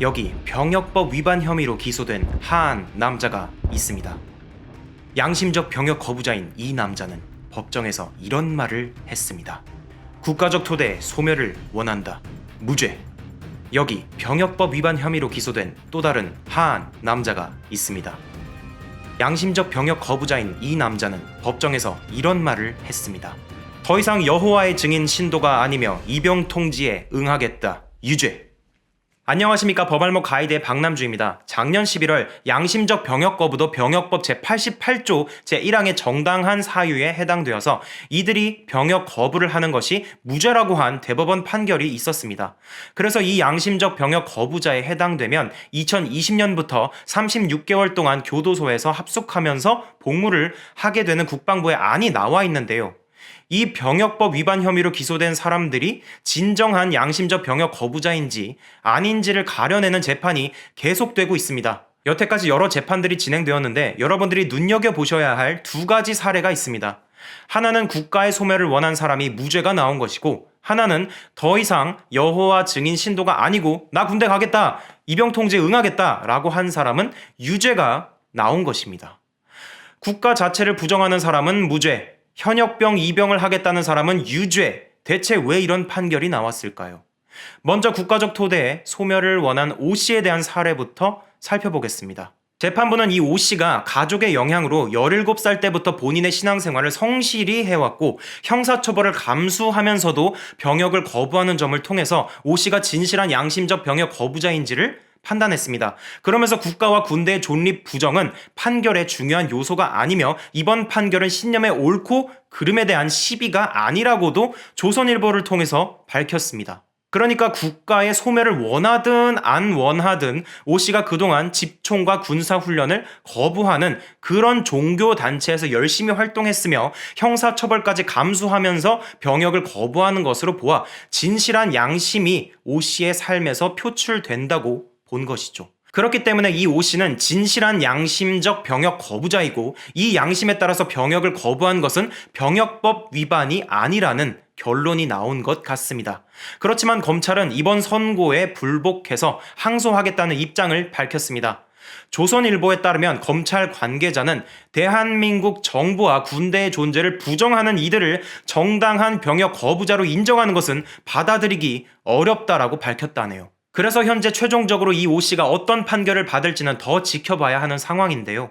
여기 병역법 위반 혐의로 기소된 한 남자가 있습니다. 양심적 병역 거부자인 이 남자는 법정에서 이런 말을 했습니다. 국가적 토대의 소멸을 원한다. 무죄. 여기 병역법 위반 혐의로 기소된 또 다른 한 남자가 있습니다. 양심적 병역 거부자인 이 남자는 법정에서 이런 말을 했습니다. 더 이상 여호와의 증인 신도가 아니며 이병 통지에 응하겠다. 유죄. 안녕하십니까 법알목 가이드의 박남주입니다. 작년 11월 양심적 병역 거부도 병역법 제88조 제1항의 정당한 사유에 해당되어서 이들이 병역 거부를 하는 것이 무죄라고 한 대법원 판결이 있었습니다. 그래서 이 양심적 병역 거부자에 해당되면 2020년부터 36개월 동안 교도소에서 합숙하면서 복무를 하게 되는 국방부의 안이 나와 있는데요. 이 병역법 위반 혐의로 기소된 사람들이 진정한 양심적 병역 거부자인지 아닌지를 가려내는 재판이 계속되고 있습니다. 여태까지 여러 재판들이 진행되었는데 여러분들이 눈여겨보셔야 할 두 가지 사례가 있습니다. 하나는 국가의 소멸을 원한 사람이 무죄가 나온 것이고 하나는 더 이상 여호와 증인 신도가 아니고 나 군대 가겠다 이병 통제 응하겠다 라고 한 사람은 유죄가 나온 것입니다. 국가 자체를 부정하는 사람은 무죄, 현역병 이병을 하겠다는 사람은 유죄. 대체 왜 이런 판결이 나왔을까요? 먼저 국가적 토대에 소멸을 원한 오 씨에 대한 사례부터 살펴보겠습니다. 재판부는 이 오 씨가 가족의 영향으로 17살 때부터 본인의 신앙생활을 성실히 해왔고 형사처벌을 감수하면서도 병역을 거부하는 점을 통해서 오 씨가 진실한 양심적 병역 거부자인지를 판단했습니다. 그러면서 국가와 군대의 존립 부정은 판결의 중요한 요소가 아니며 이번 판결은 신념의 옳고 그름에 대한 시비가 아니라고도 조선일보를 통해서 밝혔습니다. 그러니까 국가의 소멸을 원하든 안 원하든 오 씨가 그동안 집총과 군사훈련을 거부하는 그런 종교단체에서 열심히 활동했으며 형사처벌까지 감수하면서 병역을 거부하는 것으로 보아 진실한 양심이 오 씨의 삶에서 표출된다고 본 것이죠. 그렇기 때문에 이 오 씨는 진실한 양심적 병역 거부자이고 이 양심에 따라서 병역을 거부한 것은 병역법 위반이 아니라는 결론이 나온 것 같습니다. 그렇지만 검찰은 이번 선고에 불복해서 항소하겠다는 입장을 밝혔습니다. 조선일보에 따르면 검찰 관계자는 대한민국 정부와 군대의 존재를 부정하는 이들을 정당한 병역 거부자로 인정하는 것은 받아들이기 어렵다라고 밝혔다네요. 그래서 현재 최종적으로 이 오 씨가 어떤 판결을 받을지는 더 지켜봐야 하는 상황인데요.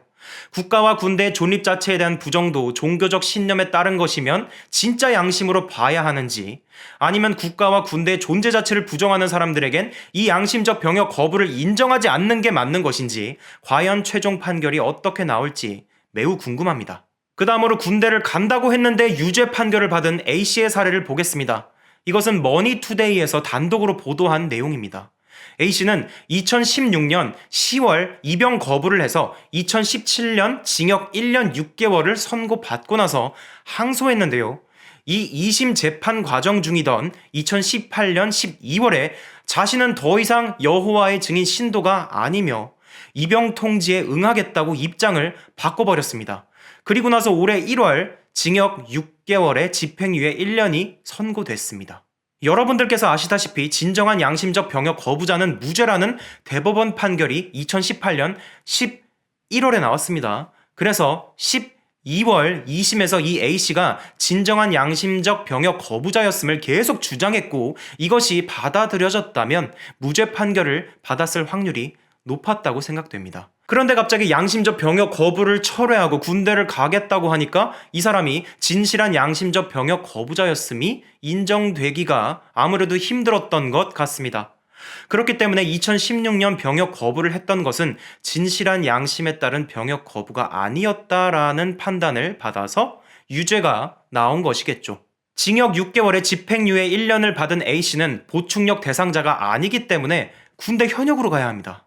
국가와 군대의 존립 자체에 대한 부정도 종교적 신념에 따른 것이면 진짜 양심으로 봐야 하는지 아니면 국가와 군대의 존재 자체를 부정하는 사람들에겐 이 양심적 병역 거부를 인정하지 않는 게 맞는 것인지 과연 최종 판결이 어떻게 나올지 매우 궁금합니다. 그 다음으로 군대를 간다고 했는데 유죄 판결을 받은 A씨의 사례를 보겠습니다. 이것은 머니투데이에서 단독으로 보도한 내용입니다. A씨는 2016년 10월 입영 거부를 해서 2017년 징역 1년 6개월을 선고받고 나서 항소했는데요. 이 2심 재판 과정 중이던 2018년 12월에 자신은 더 이상 여호와의 증인 신도가 아니며 입영 통지에 응하겠다고 입장을 바꿔버렸습니다. 그리고 나서 올해 1월 징역 6개월에 집행유예 1년이 선고됐습니다. 여러분들께서 아시다시피 진정한 양심적 병역 거부자는 무죄라는 대법원 판결이 2018년 11월에 나왔습니다. 그래서 12월 2심에서 이 A씨가 진정한 양심적 병역 거부자였음을 계속 주장했고 이것이 받아들여졌다면 무죄 판결을 받았을 확률이 높았다고 생각됩니다. 그런데 갑자기 양심적 병역 거부를 철회하고 군대를 가겠다고 하니까 이 사람이 진실한 양심적 병역 거부자였음이 인정되기가 아무래도 힘들었던 것 같습니다. 그렇기 때문에 2016년 병역 거부를 했던 것은 진실한 양심에 따른 병역 거부가 아니었다라는 판단을 받아서 유죄가 나온 것이겠죠. 징역 6개월에 집행유예 1년을 받은 A씨는 보충력 대상자가 아니기 때문에 군대 현역으로 가야 합니다.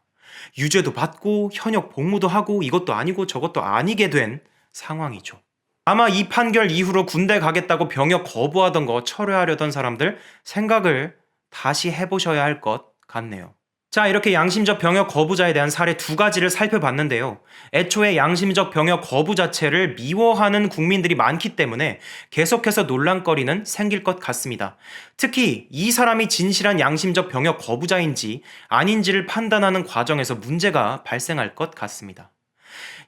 유죄도 받고 현역 복무도 하고 이것도 아니고 저것도 아니게 된 상황이죠. 아마 이 판결 이후로 군대 가겠다고 병역 거부하던 거 철회하려던 사람들 생각을 다시 해보셔야 할 것 같네요. 자, 이렇게 양심적 병역 거부자에 대한 사례 두 가지를 살펴봤는데요. 애초에 양심적 병역 거부 자체를 미워하는 국민들이 많기 때문에 계속해서 논란거리는 생길 것 같습니다. 특히 이 사람이 진실한 양심적 병역 거부자인지 아닌지를 판단하는 과정에서 문제가 발생할 것 같습니다.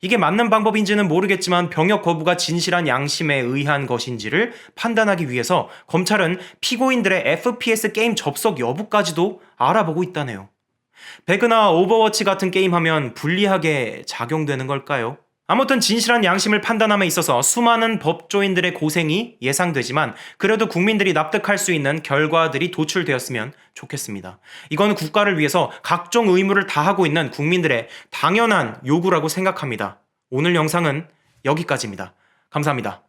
이게 맞는 방법인지는 모르겠지만 병역 거부가 진실한 양심에 의한 것인지를 판단하기 위해서 검찰은 피고인들의 FPS 게임 접속 여부까지도 알아보고 있다네요. 배그나 오버워치 같은 게임 하면 불리하게 작용되는 걸까요? 아무튼 진실한 양심을 판단함에 있어서 수많은 법조인들의 고생이 예상되지만 그래도 국민들이 납득할 수 있는 결과들이 도출되었으면 좋겠습니다. 이건 국가를 위해서 각종 의무를 다하고 있는 국민들의 당연한 요구라고 생각합니다. 오늘 영상은 여기까지입니다. 감사합니다.